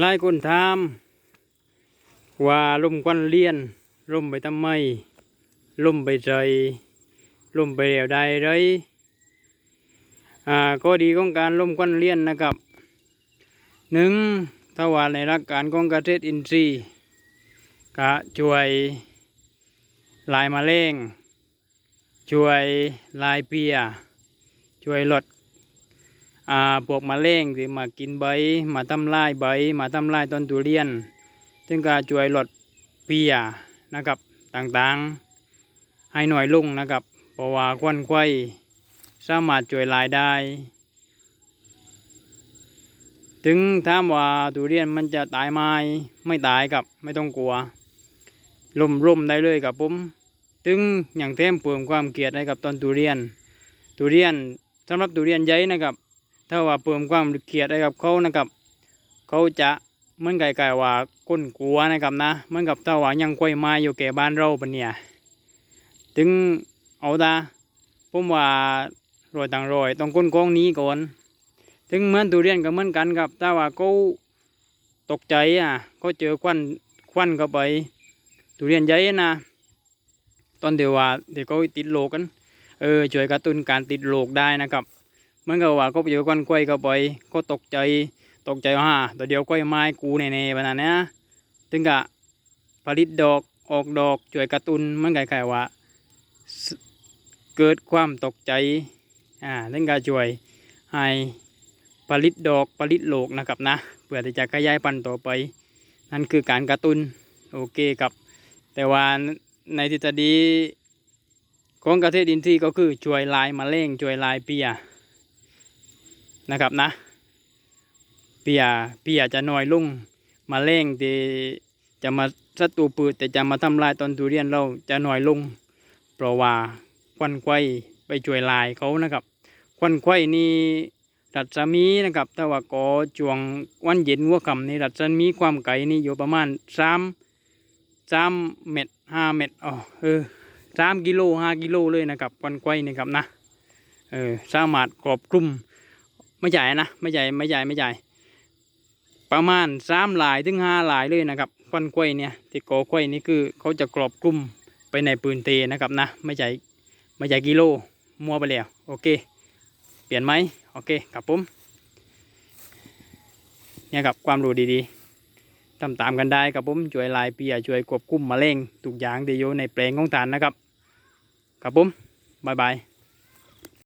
หลายคนถามว่าล่มควันเลียนล่มไปทำไมล่มไปใจล่มไปเดียวใดไรอ่าก็ดีของการล่มควันเลียนนะครับหนึ่งถ้าว่าในรักการของเกษตรอินทรีย์ก็ช่วยลายมะเร็งช่วยลายเปียช่วยลด อ่าพวกมะเร็งที่มากินใบมาทำลายใบมาทำลายต้นทุเรียน ซึ่งก็ช่วยลดเปียนะครับต่างๆ ให้หน่อยลงนะครับเพราะว่าควันไข้สามารถช่วยลายได้ ถึงถามว่าทุเรียนมันจะตายไหมไม่ตายครับไม่ต้องกลัวล่มร่มได้เลยครับผมถึงอย่างเต็มเพิ่มความเกลียดให้กับต้นทุเรียนทุเรียนสำหรับทุเรียนใหญ่นะครับ ถ้าว่าเพิ่มความเกลียดให้กับเขานะครับ เขาจะเหมือนไก่ไก่ว่าก้นกลัวนะครับนะเหมือนกับถ้าว่ายังควยม้อยู่แก่บ้านเราปะเนี่ยถึงเอาตาผมว่ารอยต่างรอยต้องก้นกองนี้ก่อน ถึงเหมือนทุเรียนก็เหมือนกันครับถ้าว่าเขาตกใจอะเขาเจอควันควันเข้าไปทุเรียนใหญ่นะตอนเดียวว่าเดี๋ยวเขาติดโรคกันเออช่วยกระตุ้นการติดโรคได้นะครับ มือนกับว่าเขาไปเจอควันกล้วยเข้าไปเขาตกใจตกใจว่าตัวเดียวกล้วยไม้กูแน่ๆแบบนั้นนะถึงกะผลิตดอกออกดอกช่วยกระตุนมันไก่ๆว่า เกิดความตกใจอ่าถึงกะช่วยให้ผลิตดอกผลิตโลกนะครับนะเพื่อที่จะขยายพันธุ์ต่อไป นั่นคือการกระตุนโอเคครับ แต่ว่าในทฤษฎีของเกษตรอินทรีย์ก็คือช่วยลายมะเร็งช่วยลายเปีย นะครับนะเปียเปียจะน้อยลงมาแรงที่จะมาศัตรูพืชแต่จะมาทำลายต้นทุเรียนเราจะน้อยลง เพราะว่าควันไข้ไปช่วยลายเขานะครับ ควันไข้นี่รัศมีนะครับถ้าว่าก่อช่วงวันเย็นหัวค่ำนี่รัศมีความไกลนี่อยู่ประมาณสามสามเมตรห้าเมตรอ๋อเออสามกิโลห้ากิโลเลยนะครับควันไข้นี่ครับนะเออสามารถครอบคลุม ไม่ใหญ่นะไม่ใหญ่ไม่ใหญ่ไม่ใหญ่ ประมาณสามหลายถึงห้าหลายเลยนะครับควันกล้วยเนี่ยที่กอกล้วยนี่คือเขาจะกรอบกลุ่มไปในปืนเตนะครับนะ ไม่ใหญ่ไม่ใหญ่กิโลมัวไปแล้วโอเค เปลี่ยนไหมโอเคครับผมเนี่ยครับความรู้ดีๆตามตามๆกันได้ครับผมช่วยลายเปียช่วยควบคุมมะเร็งทุกอย่างที่อยู่ในแปลงของทานนะครับครับผมบายบาย